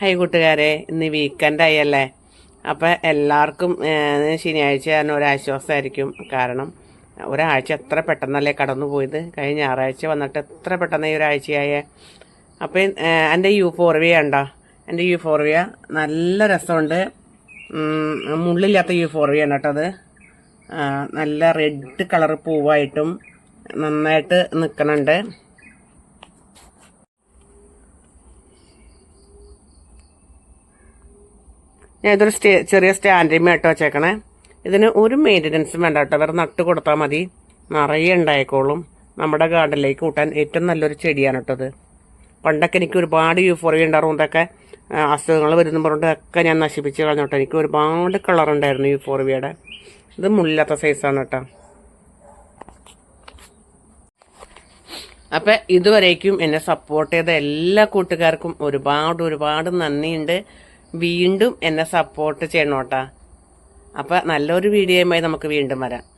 High കൂട്ടുകാരെ ഇന്ന് weekend ആയി അല്ലേ അപ്പം എല്ലാവർക്കും ശനിയാഴ്ച തന്നെ ഒരാശ്വാസമായിരിക്കും കാരണം ഒരാഴ്ച എത്ര പെട്ടെന്നല്ലേ കടന്നു പോയത്? കഴിഞ്ഞ ഞായറാഴ്ച വന്നിട്ട് എത്ര പെട്ടെന്ന് ഈ ഒരാഴ്ചയായേ? അപ്പോൾ എന്റെ യൂഫോർവിയ ഉണ്ടോ? എന്റെ യൂഫോർവിയ നല്ല രസമുണ്ട്. മുള്ളില്ലാത്ത യൂഫോർവിയ ആണ് കേട്ടോ അത്. നല്ല റെഡ് കളർ പൂവായിട്ടും നന്നായിട്ട് നിൽക്കണുണ്ട് ഞാൻ ഇതൊരു സ്റ്റേ ചെറിയ സ്റ്റാൻഡിമേ ഇട്ട് വെച്ചേക്കണേ. ഇതിന് ഒരു മെയിന്റനൻസും വേണ്ട കേട്ടോ. വേറെ നട്ട് കൊടുത്താൽ മതി. നിറയെ ഉണ്ടായിക്കോളും. നമ്മുടെ ഗാർഡനിലേക്ക് കൂട്ടാൻ ഏറ്റവും നല്ലൊരു ചെടിയാണ് കേട്ടോ ഇത്. പണ്ടൊക്കെ എനിക്ക് ഒരുപാട് യൂഫോറിയ ഉണ്ടായിരുന്നു. ഇതൊക്കെ അസുഖങ്ങൾ വരുന്ന പറഞ്ഞിട്ടൊക്കെ ഞാൻ നശിപ്പിച്ച് കളഞ്ഞോട്ടോ എനിക്ക് ഒരുപാട് കളർ ഉണ്ടായിരുന്നു യൂഫോറിയയുടെ. ഇത് മുള്ളില്ലാത്ത സൈസാണ് കേട്ടോ. അപ്പം ഇതുവരേക്കും എന്നെ സപ്പോർട്ട് ചെയ്ത എല്ലാ കൂട്ടുകാർക്കും ഒരുപാട് ഒരുപാട് നന്ദിയുണ്ട്. വീണ്ടും എന്നെ സപ്പോർട്ട് ചെയ്യണോട്ടാ. അപ്പം നല്ലൊരു വീഡിയോയുമായി നമുക്ക് വീണ്ടും വരാം.